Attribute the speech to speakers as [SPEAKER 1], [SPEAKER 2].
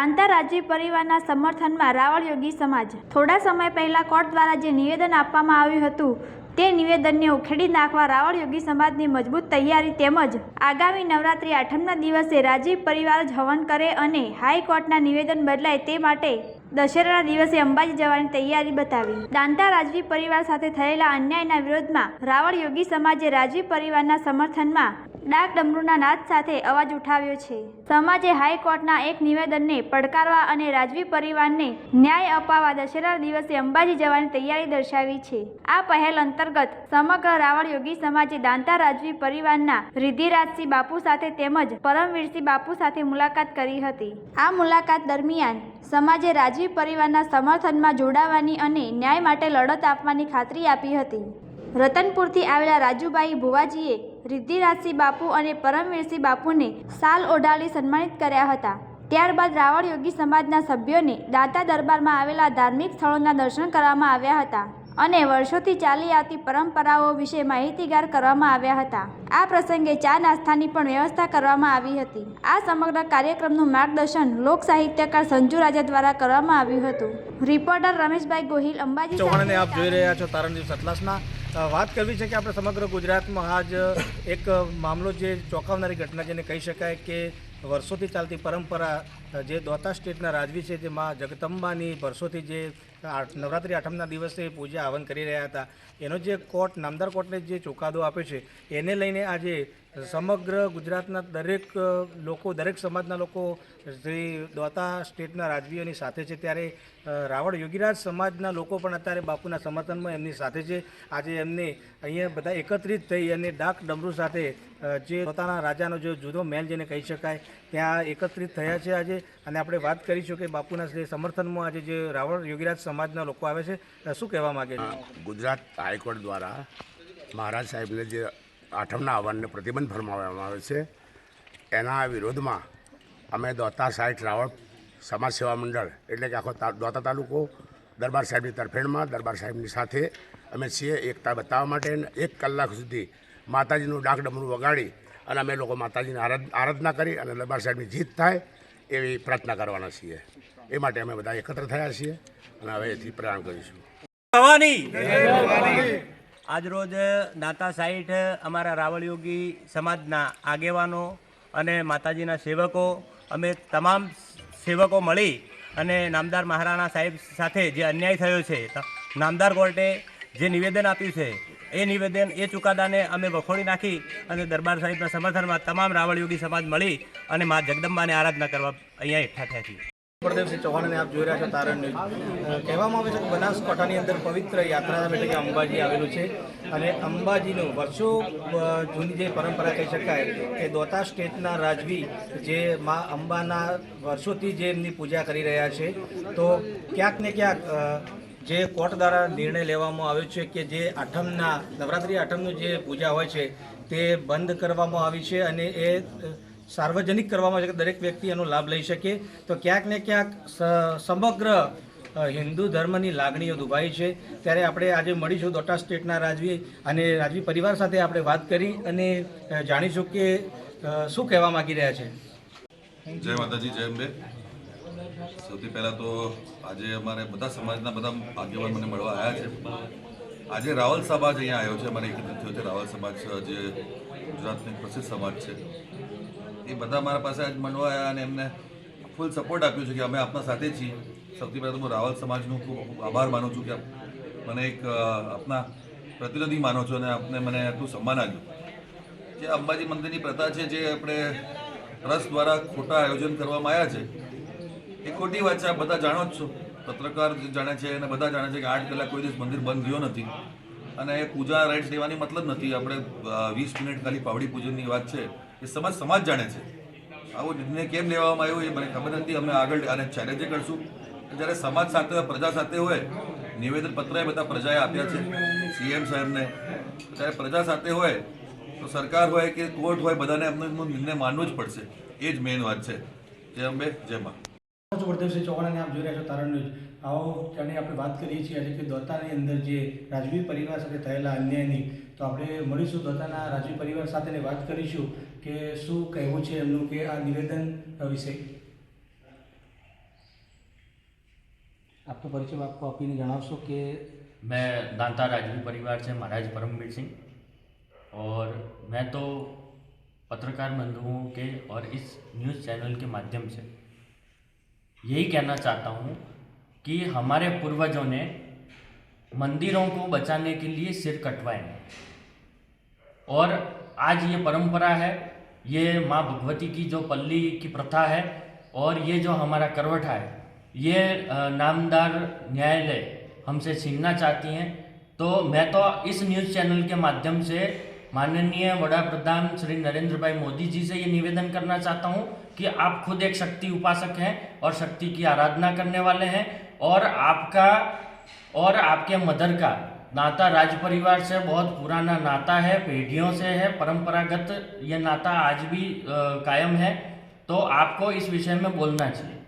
[SPEAKER 1] દાંતા રાજવી પરિવારના સમર્થનમાં રાવળ યોગી સમાજ. થોડા સમય પહેલા કોર્ટ દ્વારા જે નિવેદન આપવામાં આવ્યું હતું, તે નિવેદનને ઉખેડી નાખવા રાવળ યોગી સમાજની મજબૂત તૈયારી તેમજ આગામી નવરાત્રી આઠમના દિવસે રાજીવ પરિવાર જ હવન કરે અને હાઈકોર્ટના નિવેદન બદલાય તે માટે દશેરાના દિવસે અંબાજી જવાની તૈયારી બતાવી. દાંતા રાજવી પરિવાર સાથે થયેલા અન્યાયના વિરોધમાં રાવળ યોગી સમાજે રાજવી પરિવારના સમર્થનમાં ડાક ડમરૂના નાદ સાથે અવાજ ઉઠાવ્યો છે. સમાજે હાઈકોર્ટના એક નિવેદનને પડકારવા અને રાજવી પરિવારને ન્યાય અપાવવા દશેરા દિવસે અંબાજી જવાની તૈયારી દર્શાવી છે. આ પહેલ અંતર્ગત સમગ્ર રાવળ યોગી સમાજે દાંતા રાજવી પરિવારના રિદ્ધિરાજસિંહ બાપુ સાથે તેમજ પરમવીરસિંહ બાપુ સાથે મુલાકાત કરી હતી. આ મુલાકાત દરમિયાન સમાજે રાજવી પરિવારના સમર્થનમાં જોડાવાની અને ન્યાય માટે લડત આપવાની ખાતરી આપી હતી. રતનપુરથી આવેલા રાજુભાઈ ભુવાજીએ રિદ્ધિરાજસિંહ બાપુ અને પરમવીરસિંહ બાપુને સાલ ઓઢાડી સન્માનિત કર્યા હતા. ત્યારબાદ રાવળ યોગી સમાજના સભ્યોને દાતા દરબારમાં આવેલા ધાર્મિક સ્થળોના દર્શન કરવામાં આવ્યા હતા અને વર્ષોથી ચાલી આવતી પરંપરાઓ વિશે માહિતીગાર કરવામાં આવ્યા હતા. આ પ્રસંગે ચા નાસ્તાની પણ વ્યવસ્થા કરવામાં આવી હતી. આ સમગ્ર કાર્યક્રમનું માર્ગદર્શન લોક સાહિત્યકાર સંજુ રાજા દ્વારા કરવામાં આવ્યું હતું. રિપોર્ટર રમેશભાઈ ગોહિલ અંબાજી
[SPEAKER 2] આપ જોઈ રહ્યા છો, તારણજી સતલાસના. વાત કરવી છે કે આપણે સમગ્ર ગુજરાતમાં આજ એક મામલો જે ચોંકાવનારી ઘટના જેને કહી શકાય કે વર્ષોથી ચાલતી પરંપરા જે દોતા સ્ટેટના રાજવી છે, જે મા જગદંબાની વર્ષોથી જે નવરાત્રિ આઠમના દિવસે પૂજા હવન કરી રહ્યા હતા, એનો જે કોર્ટ નામદાર કોર્ટને જે ચુકાદો આપ્યો છે, એને લઈને આજે સમગ્ર ગુજરાતના દરેક લોકો, દરેક સમાજના લોકો શ્રી દોતા સ્ટેટના રાજવીઓની સાથે છે. ત્યારે રાવણ યોગીરાજ સમાજના લોકો પણ અત્યારે બાપુના સમર્થનમાં એમની સાથે છે. આજે એમને અહીંયા બધા એકત્રિત થઈ અને ડાક ડમરૂ સાથે જે પોતાના રાજાનો જે જુદો મહેલ જેને કહી શકાય ત્યાં એકત્રિત થયા છે આજે. અને આપણે વાત કરીશું કે બાપુના સમર્થનમાં આજે જે રાવણ યોગીરાજ સમાજના લોકો આવે છે શું કહેવા માગે છે?
[SPEAKER 3] ગુજરાત હાઈકોર્ટ દ્વારા મહારાજ સાહેબને જે આઠમના આહવાનને પ્રતિબંધ ફરમાવવામાં આવે છે, એના વિરોધમાં અમે દોતા સાઈઠ રાવળ સમાજ સેવા મંડળ, એટલે કે આખો દોતા તાલુકો દરબાર સાહેબની તરફેણમાં, દરબાર સાહેબની સાથે અમે છીએ એકતા બતાવવા માટે એક કલાક સુધી માતાજીનું ડાકડમરું વગાડી અને અમે લોકો માતાજીની આરાધના કરી અને દરબાર સાહેબની જીત થાય એવી પ્રાર્થના કરવાના છીએ. એ માટે અમે બધા એકત્ર થયા છીએ અને હવે એથી પ્રયાણ કરીશું.
[SPEAKER 4] ભવાની! આજરોજ નાતા સાઈઠ અમારા રાવળ યોગી સમાજના આગેવાનો અને માતાજીના સેવકો અમે તમામ સેવકો મળી અને નામદાર મહારાણા સાહેબ સાથે જે અન્યાય થયો છે નામદાર કોર્ટે જે નિવેદન આપ્યું છે એ નિવેદન એ ચુકાદાને અમે વખોડી નાખી અને દરબાર સાહેબના સમર્થનમાં તમામ રાવળયોગી સમાજ મળી અને મા જગદંબાને આરાધના કરવા અહીંયા એકઠા થયા છીએ.
[SPEAKER 2] પ્રદેવસિંહ ચૌહાણને આપ જોઈ રહ્યા છો તારણ ન્યૂઝ. કહેવામાં આવે છે કે બનાસકાંઠાની અંદર પવિત્ર યાત્રાધામ એટલે કે અંબાજી આવેલું છે અને અંબાજીનું વર્ષો જૂની જે પરંપરા કહી શકાય કે દોતા સ્ટેટના રાજવી જે મા અંબાના વર્ષોથી જે એમની પૂજા કરી રહ્યા છે, તો ક્યાંક ને ક્યાંક જે કોર્ટ દ્વારા નિર્ણય લેવામાં આવ્યો છે કે જે આઠમના, નવરાત્રિ આઠમનું જે પૂજા હોય છે, તે બંધ કરવામાં આવી છે અને એ સાર્વજનિક કરવામાં આવે છે કે દરેક વ્યક્તિ એનો લાભ લઈ શકે. તો ક્યાંક ને ક્યાંક સમગ્ર હિન્દુ ધર્મની લાગણીઓ દુભાઈ છે. ત્યારે આપણે આજે મળીશું દોટા સ્ટેટના રાજવી અને રાજવી પરિવાર સાથે આપણે વાત કરી અને જાણીશું કે શું કહેવા માગી રહ્યા છે.
[SPEAKER 5] જય માતાજી, જય અંબે. સૌથી પહેલાં તો આજે અમારે બધા સમાજના બધા આગેવાન મને મળવા આવ્યા છે. આજે રાવલ સમાજ અહીંયા આવ્યો છે. અમારે એકત્રિત થયો છે, રાવલ સમાજ જે ગુજરાતની પ્રસિદ્ધ સમાજ છે. એ બધા મારા પાસે આજ મળવા આવ્યા અને એમને ફૂલ સપોર્ટ આપ્યો છે કે અમે આપના સાથે છીએ. સૌથી પહેલાં તો હું રાવલ સમાજનો ખૂબ ખૂબ આભાર માનું છું કે મને એક આપના પ્રતિનિધિ માનો છો અને આપને મને આટલું સન્માન આપ્યું. જે અંબાજી મંદિરની પ્રથા છે, જે આપણે ટ્રસ્ટ દ્વારા ખોટા આયોજન કરવામાં આવ્યા છે એ ખોટી વાત છે બધા જાણો જ છો. પત્રકાર જાણે છે અને બધા જાણે છે કે આઠ કલાક કોઈ દિવસ મંદિર બંધ રહ્યો નથી. અને એ પૂજા રાઇટ્સ લેવાની મતલબ નથી. આપણે વીસ મિનિટ ખાલી પાવડી પૂજનની વાત છે. એ સમાજ સમાજ જાણે છે. આવો નિર્ણય કેમ લેવામાં આવ્યો એ મને ખબર નથી. અમે આગળ આને ચેલેન્જ કરશું. જ્યારે સમાજ સાથે, પ્રજા સાથે હોય, નિવેદન પત્ર એ બધા પ્રજાએ આપ્યા છે સીએમ સાહેબને. ત્યારે પ્રજા સાથે હોય, તો સરકાર હોય કે કોર્ટ હોય, બધાને એમનો નિર્ણય માનવો જ પડશે. એ જ મેઇન વાત છે. જય અંબે, જય મા.
[SPEAKER 2] છો પ્રદેવસિંહ ચૌહાણને આપ જોઈ રહ્યા છો તારણ ન્યૂઝ આવો જાણે આપણે વાત કરીએ છીએ આજે કે દોતાની અંદર જે રાજવી પરિવાર સાથે થયેલા અન્યાયની તો આપણે મળીશું દોતાના રાજવી પરિવાર સાથે વાત કરીશું કે શું કહેવું છે એમનું કે આ નિવેદન વિશે
[SPEAKER 6] આપનો પરિચય આપકો આપીને જણાવશો કે
[SPEAKER 7] मैं दांता राजवी परिवार से महाराज परमवीर सिंह और मैं तो पत्रकार बंधुओं के और इस न्यूज़ चैनल के माध्यम से यही कहना चाहता हूँ कि हमारे पूर्वजों ने मंदिरों को बचाने के लिए सिर कटवाए और आज ये परंपरा है, ये माँ भगवती की जो पल्ली की प्रथा है और ये जो हमारा करवटा है, ये नामदार न्यायालय हमसे छीनना चाहती हैं। तो मैं तो इस न्यूज़ चैनल के माध्यम से माननीय वड़ा प्रधान श्री नरेंद्र भाई मोदी जी से ये निवेदन करना चाहता हूँ कि आप खुद एक शक्ति उपासक हैं और शक्ति की आराधना करने वाले हैं और आपका और आपके मदर का नाता राज परिवार से बहुत पुराना नाता है पीढ़ियों से है परंपरागत ये नाता आज भी अ, कायम है। तो आपको इस विषय में बोलना चाहिए।